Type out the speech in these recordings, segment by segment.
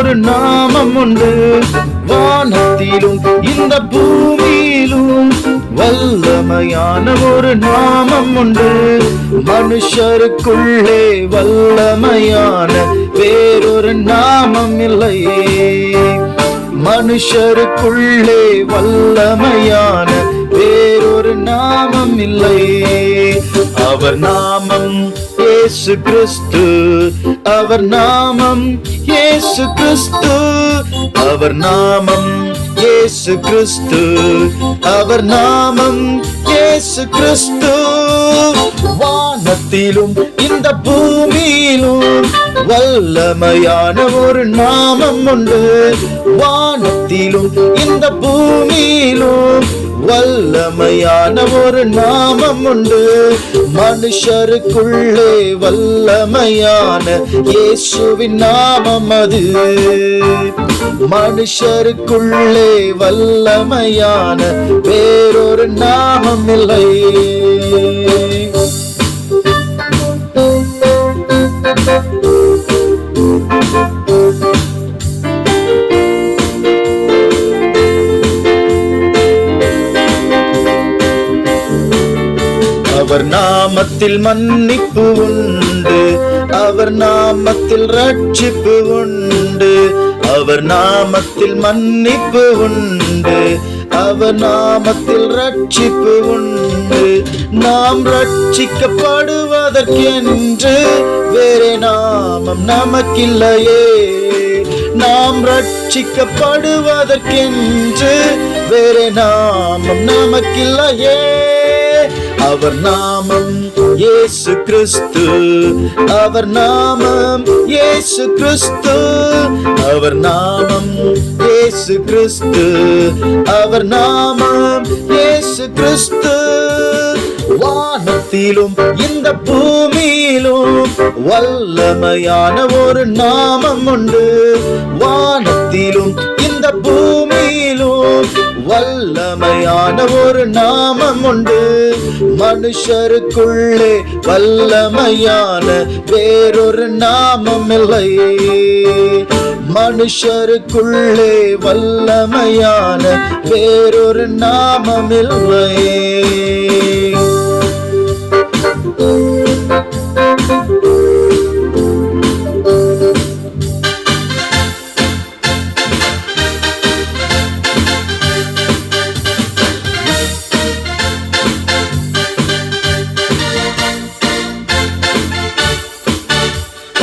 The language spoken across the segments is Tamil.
ஒரு நாமம் உண்டு. வானத்திலும் இந்த பூமியிலும் வல்லமையான ஒரு நாமம் உண்டு. மனுஷருக்குள்ளே வல்லமையான வேறொரு நாமம் இல்லை. மனுஷருக்குள்ளே வல்லமையான வேறொரு நாமம் இல்லை. அவர் நாமம் இயேசு கிறிஸ்து. அவர் நாமம் இயேசு கிறிஸ்து. அவர் நாமம் இயேசு கிறிஸ்து. அவர் நாமம் இயேசு கிறிஸ்து. வானத்திலும் இந்த பூமியிலும் வல்லமையான ஒரு நாமம் உண்டு. வானத்திலும் இந்த பூமியிலும் வல்லமையான ஒரு நாமம் உண்டு. மனுஷருக்குள்ளே வல்லமையான இயேசுவின் நாமம் அது. மனுஷருக்குள்ளே வல்லமையான வேறொரு நாமம் இல்லை. அவர் நாமத்தில் மன்னிப்பு உண்டு. அவர் நாமத்தில் ரட்சிப்பு உண்டு. அவர் நாமத்தில் மன்னிப்பு உண்டு. அவர் நாமத்தில் ரட்சிப்பு உண்டு. நாம் ரட்சிக்கப்படுவதற்கென்று வேறே நாமம் நமக்கில்லையே. நாம் ரட்சிக்கப்படுவதற்கென்று வேறே நாமம் நமக்கில்லையே. அவர் நாமம் இயேசு கிறிஸ்து. அவர் நாமம் இயேசு கிறிஸ்து. அவர் நாமம் இயேசு கிறிஸ்து. அவர் நாமம் இயேசு கிறிஸ்து. வானத்திலும் இந்த பூமியிலும் வல்லமையான ஒரு நாமம் உண்டு. வானத்திலும் இந்த பூமியிலும் வல்லமையான ஒரு நாமம் மனுஷருக்குள்ளே வல்லமையான வேறொரு நாமம் இல்லை மனுஷருக்குள்ளே வல்லமையான வேறொரு நாமம் இல்லை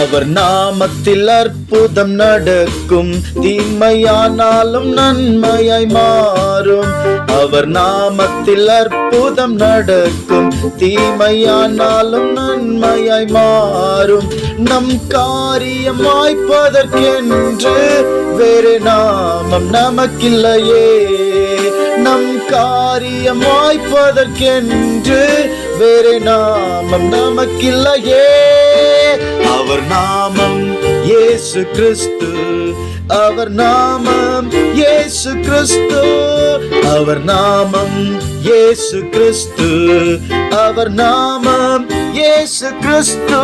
அவர் நாமத்தில் அற்புதம் நடக்கும். தீமையானாலும் நன்மையாய் மாறும். அவர் நாமத்தில் அற்புதம் நடக்கும். தீமையானாலும் நன்மையாய் மாறும். நம் காரியம் வாய்ப்பதற்கென்று வேறு நாமம் நமக்கில்லையே. நம் காரியம் வாய்ப்பதற்கென்று வேறு நாமம் நமக்கில்லையே. அவர் நாமம் இயேசு கிறிஸ்து. அவர் நாமம் இயேசு கிறிஸ்து. அவர் நாமம் இயேசு கிறிஸ்து. அவர் நாமம் இயேசு கிறிஸ்து.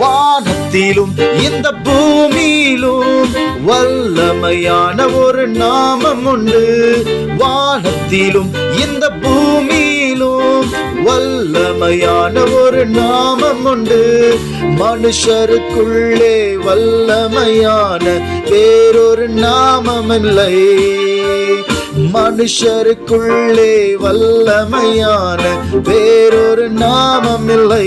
வானத்திலும் இந்த பூமியிலும் வல்லமையான ஒரு நாமம் உண்டு. வானத்திலும் இந்த பூமியிலும் வல்லமையான ஒரு நாமம் உண்டு. மனுஷருக்குள்ளே வல்லமையான வேறொரு நாமம் இல்லை மனுஷருக்குள்ளே வல்லமையான வேறொரு நாமம் இல்லை